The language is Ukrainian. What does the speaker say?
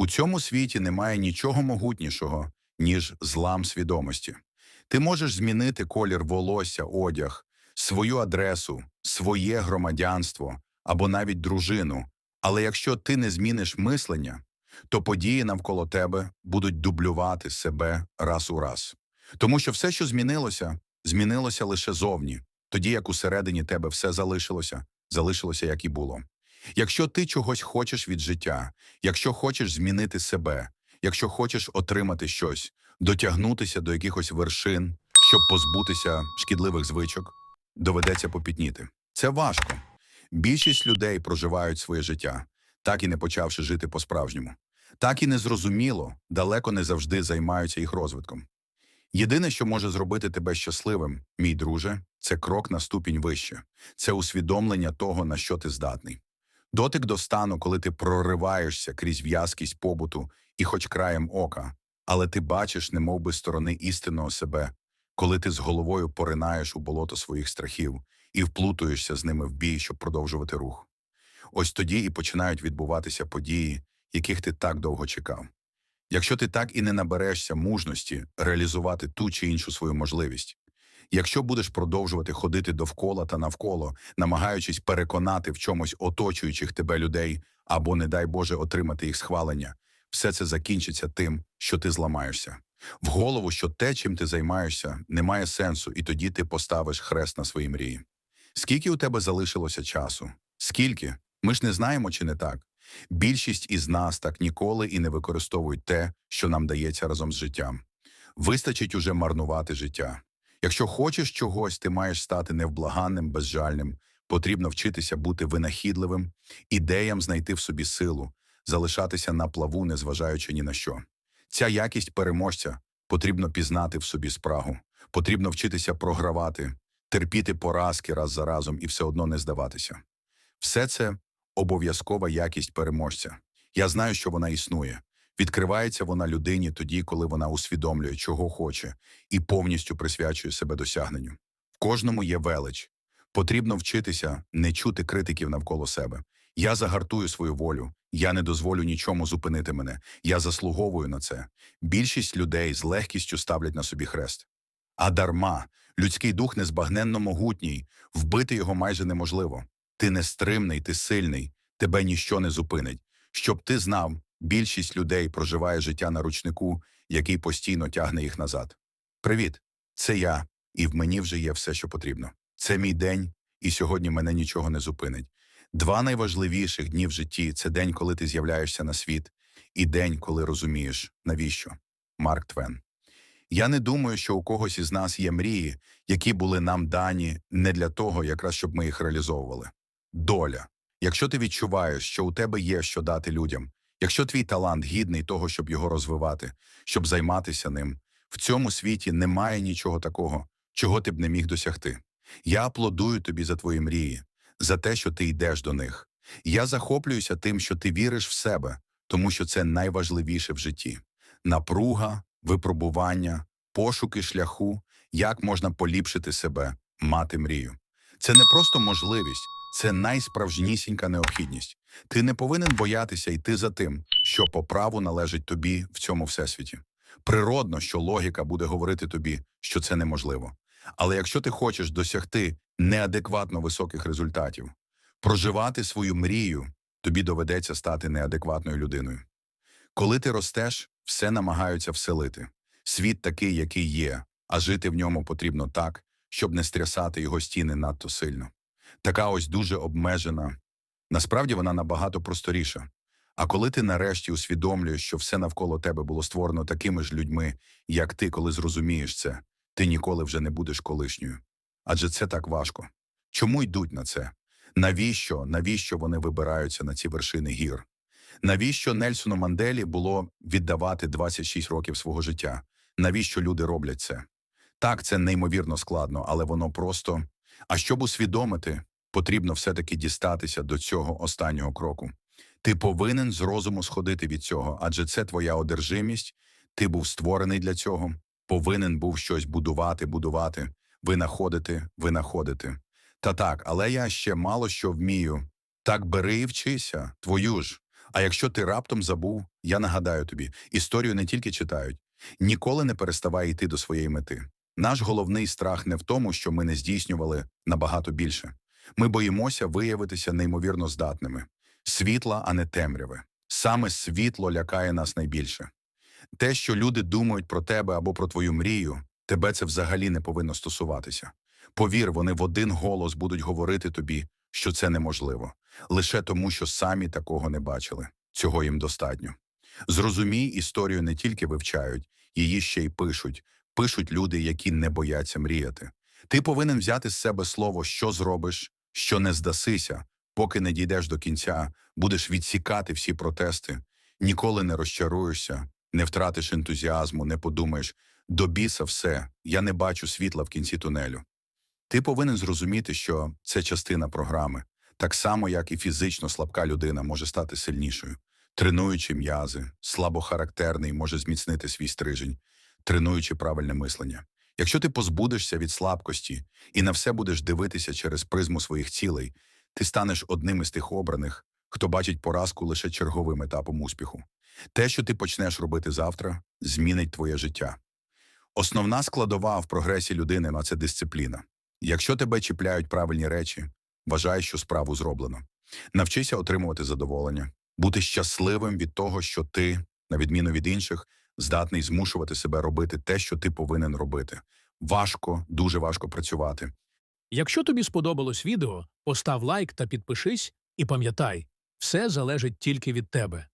У цьому світі немає нічого могутнішого, ніж злам свідомості. Ти можеш змінити колір волосся, одяг, свою адресу, своє громадянство або навіть дружину. Але якщо ти не зміниш мислення, то події навколо тебе будуть дублювати себе раз у раз. Тому що все, що змінилося, змінилося лише зовні, тоді як усередині тебе все залишилося, залишилося як і було. Якщо ти чогось хочеш від життя, якщо хочеш змінити себе, якщо хочеш отримати щось, дотягнутися до якихось вершин, щоб позбутися шкідливих звичок, доведеться попітніти. Це важко. Більшість людей проживають своє життя, так і не почавши жити по-справжньому. Так і незрозуміло, далеко не завжди займаються їх розвитком. Єдине, що може зробити тебе щасливим, мій друже, це крок на ступінь вище, це усвідомлення того, на що ти здатний. Дотик до стану, коли ти прориваєшся крізь в'язкість побуту і хоч краєм ока, але ти бачиш, немов би сторони істинного себе, коли ти з головою поринаєш у болото своїх страхів і вплутуєшся з ними в бій, щоб продовжувати рух. Ось тоді і починають відбуватися події, яких ти так довго чекав. Якщо ти так і не наберешся мужності реалізувати ту чи іншу свою можливість, якщо будеш продовжувати ходити довкола та навколо, намагаючись переконати в чомусь оточуючих тебе людей або, не дай Боже, отримати їх схвалення, все це закінчиться тим, що ти зламаєшся. В голову, що те, чим ти займаєшся, не має сенсу, і тоді ти поставиш хрест на свої мрії. Скільки у тебе залишилося часу? Скільки? Ми ж не знаємо, чи не так. Більшість із нас так ніколи і не використовують те, що нам дається разом з життям. Вистачить уже марнувати життя. Якщо хочеш чогось, ти маєш стати невблаганним, безжальним, потрібно вчитися бути винахідливим, ідеям знайти в собі силу, залишатися на плаву, незважаючи ні на що. Ця якість переможця потрібно пізнати в собі спрагу, потрібно вчитися програвати, терпіти поразки раз за разом і все одно не здаватися. Все це обов'язкова якість переможця. Я знаю, що вона існує. Відкривається вона людині тоді, коли вона усвідомлює, чого хоче, і повністю присвячує себе досягненню. В кожному є велич. Потрібно вчитися не чути критиків навколо себе. Я загартую свою волю, я не дозволю нічому зупинити мене. Я заслуговую на це. Більшість людей з легкістю ставлять на собі хрест. А дарма, людський дух незбагненно могутній, вбити його майже неможливо. Ти нестримний, ти сильний, тебе ніщо не зупинить. Щоб ти знав, більшість людей проживає життя на ручнику, який постійно тягне їх назад. Привіт, це я, і в мені вже є все, що потрібно. Це мій день, і сьогодні мене нічого не зупинить. Два найважливіших дні в житті це день, коли ти з'являєшся на світ, і день, коли розумієш, навіщо. Марк Твен. Я не думаю, що у когось із нас є мрії, які були нам дані не для того, якраз щоб ми їх реалізовували. Доля. Якщо ти відчуваєш, що у тебе є що дати людям, якщо твій талант гідний того, щоб його розвивати, щоб займатися ним, в цьому світі немає нічого такого, чого ти б не міг досягти. Я аплодую тобі за твої мрії, за те, що ти йдеш до них. Я захоплююся тим, що ти віриш в себе, тому що це найважливіше в житті. Напруга, випробування, пошуки шляху, як можна поліпшити себе, мати мрію. Це не просто можливість, це найсправжнісінька необхідність. Ти не повинен боятися йти за тим, що по праву належить тобі в цьому всесвіті. Природно, що логіка буде говорити тобі, що це неможливо. Але якщо ти хочеш досягти неадекватно високих результатів, проживати свою мрію, тобі доведеться стати неадекватною людиною. Коли ти ростеш, все намагаються вселити. Світ такий, який є, а жити в ньому потрібно так, щоб не стрясати його стіни надто сильно. Така ось дуже обмежена. Насправді вона набагато просторіша. А коли ти нарешті усвідомлюєш, що все навколо тебе було створено такими ж людьми, як ти, коли зрозумієш це, ти ніколи вже не будеш колишньою. Адже це так важко. Чому йдуть на це? Навіщо, навіщо вони вибираються на ці вершини гір? Навіщо Нельсону Манделі було віддавати 26 років свого життя? Навіщо люди роблять це? Так, це неймовірно складно, але воно просто. А щоб усвідомити, потрібно все-таки дістатися до цього останнього кроку. Ти повинен з розуму сходити від цього, адже це твоя одержимість, ти був створений для цього, повинен був щось будувати, будувати, винаходити, винаходити. Та так, але я ще мало що вмію. Так бери і вчися, твою ж. А якщо ти раптом забув, я нагадаю тобі, історію не тільки читають. Ніколи не переставай йти до своєї мети. Наш головний страх не в тому, що ми не здійснювали набагато більше. Ми боїмося виявитися неймовірно здатними. Світла, а не темряви. Саме світло лякає нас найбільше. Те, що люди думають про тебе або про твою мрію, тебе це взагалі не повинно стосуватися. Повір, вони в один голос будуть говорити тобі, що це неможливо, лише тому, що самі такого не бачили. Цього їм достатньо. Зрозумій, історію не тільки вивчають, її ще й пишуть. Пишуть люди, які не бояться мріяти. Ти повинен взяти з себе слово, що зробиш, що не здасися, поки не дійдеш до кінця, будеш відсікати всі протести, ніколи не розчаруєшся, не втратиш ентузіазму, не подумаєш до біса все, я не бачу світла в кінці тунелю. Ти повинен зрозуміти, що це частина програми, так само, як і фізично слабка людина може стати сильнішою. Тренуючи м'язи, слабохарактерний може зміцнити свій стрижень, тренуючи правильне мислення. Якщо ти позбудешся від слабкості і на все будеш дивитися через призму своїх цілей, ти станеш одним із тих обраних, хто бачить поразку лише черговим етапом успіху. Те, що ти почнеш робити завтра, змінить твоє життя. Основна складова в прогресі людини – це дисципліна. Якщо тебе чіпляють правильні речі, вважай, що справу зроблено. Навчися отримувати задоволення, бути щасливим від того, що ти, на відміну від інших, здатний змушувати себе робити те, що ти повинен робити. Важко, дуже важко працювати. Якщо тобі сподобалось відео, постав лайк та підпишись, і пам'ятай, все залежить тільки від тебе.